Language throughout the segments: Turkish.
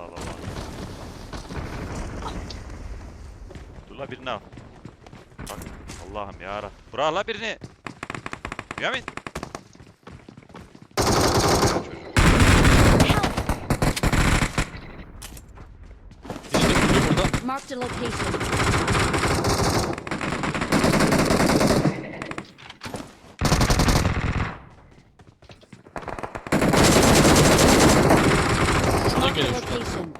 al al al. Dur la birini al. Bak Allah'ım ya Rab. Bırak la birini. Yamin. Marked a location. Şuradan Marked a geliyor şuradan. Location.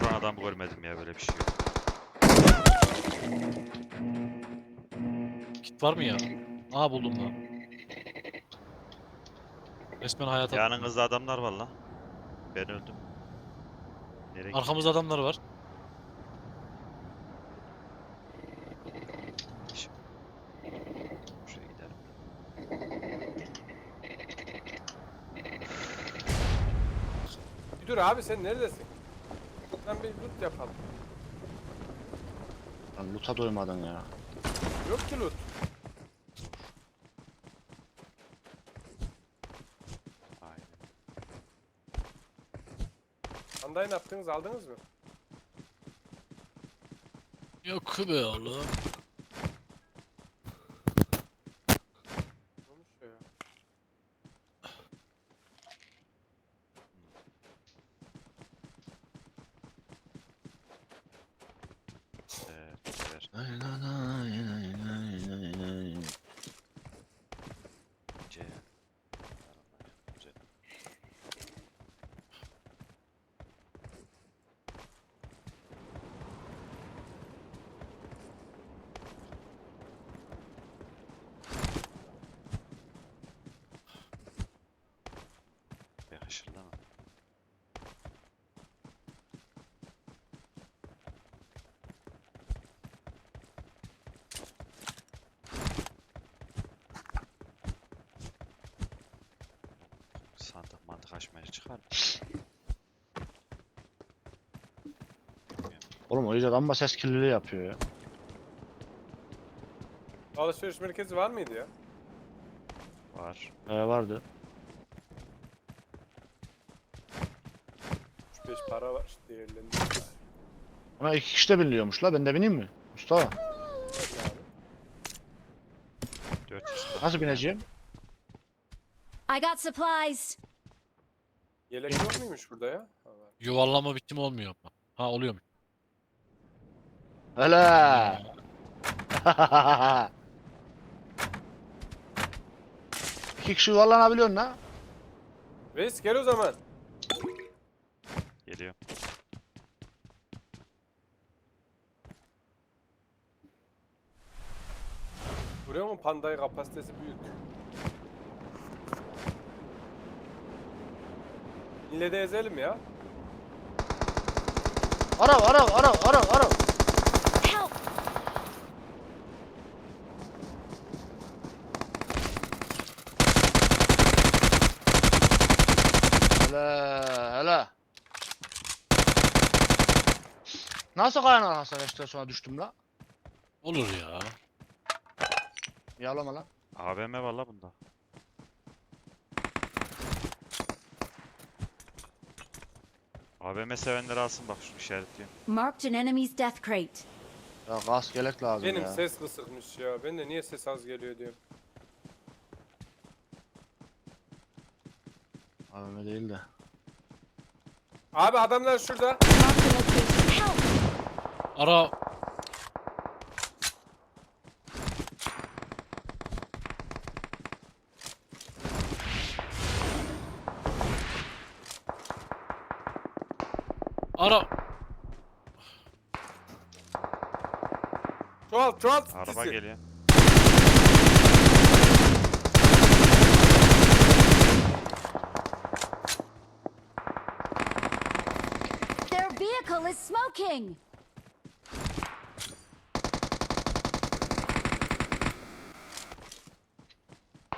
Vuran adam görmedim ya böyle bir şey yok. Kit var mı ya? Aa buldum lan. Resmen hayata. Yanınızda adamlar var lan. Ben öldüm. Nereye? Arkamızda adamlar var. Şuraya gidelim. Bir dur abi sen neredesin? Lan bir loot yapalım. Lan loot'a doymadın ya. Yok ki loot. Andayı ne yaptınız aldınız mı? Yok be oğlum. Ne olmuş ya? Ee, ver. C. Yakışır lan. Sandık mantık açmaya çıkar. Oğlum o iyice lamba ses kirliliği yapıyor ya. Alışveriş merkezi var mıydı ya? Var. Ee, vardı. 3-5 para var değerlendi. Ama iki kişi de biniliyormuş la. Ben de bineyim mi? Mustafa. Yani. 400 Nasıl bineceğim? I got supplies. Yelek yok muymuş burada ya? Ha, var. Yuvarlama bitim olmuyor ama. Ha oluyormuş. Hele. İki kişi yuvarlanabiliyorsun la. Reis gel o zaman. Geliyor. Buraya mı pandayı kapasitesi büyük? İlle de ezelim ya. Arav arav arav arav arav. Help! Hele hele. Nasıl kayanın arkasına işte sonra düştüm la? Olur ya. Yağlama lan. AVM var la bunda. AVM sevenler alsın bak şunu işaretliyorum. Marked an enemy's death crate. Ya gaz gelek lazım Benim ya. ses kısıkmış ya. Ben de niye ses az geliyor diyorum. Abime değil de. Abi adamlar şurada. Marked a location. Help! Ara Ara Çoğalt çoğalt Araba geliyor. Their vehicle is smoking!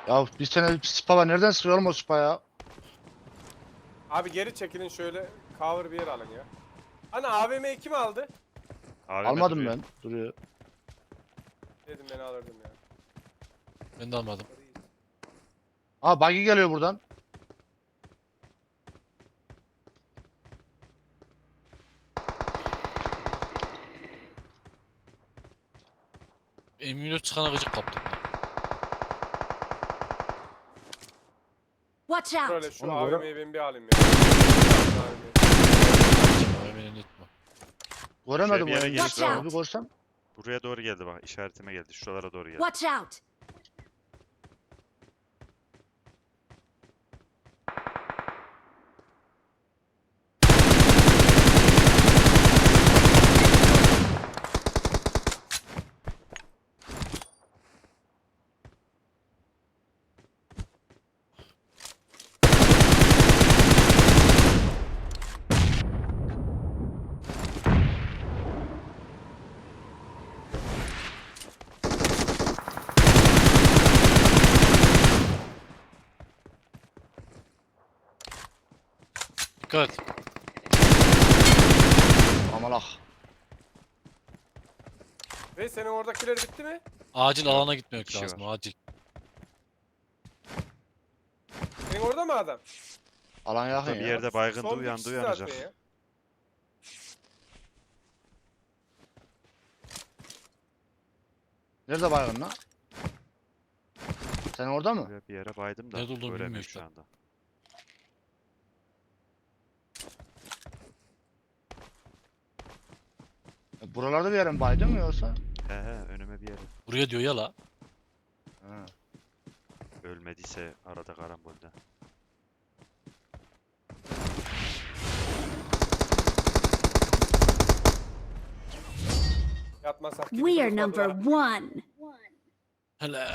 Ya bir sene bir spa var. Nereden sıkıyor oğlum o spa ya? Abi geri çekilin şöyle cover bir yer alın ya. Hani AVM'yi kim aldı? AVM Almadım duruyor. ben. Duruyor. Dedim ben alırdım ya. Ben de almadım. Aa buggy geliyor buradan. Emniyet çıkana gıcık kaptım. Watch out! Böyle şu böyle- AVM'yi ben bir alayım ya. Emin etme. Göremedim bir yere o geçti Watch ama. Bir görsem. Buraya doğru geldi bak. işaretime geldi. Şuralara doğru geldi. Watch out! Dikkat. Amalak. Ve senin oradakiler bitti mi? Acil alana gitmek kişi lazım. var. Acil. Senin orada mı adam? Alan yakın Bir ya. yerde baygındı Son bir uyandı kişi uyanacak. zaten ya. Nerede baygın lan? Sen orada mı? Bir yere baydım da Nerede olduğunu göremiyorum şu şu an. anda. Buralarda bir yere mi baydın mı yoksa? He he önüme bir yere. Buraya diyor ya la. Ha. Ölmediyse arada karambolde. Yatmasak gibi We are number one. Hele.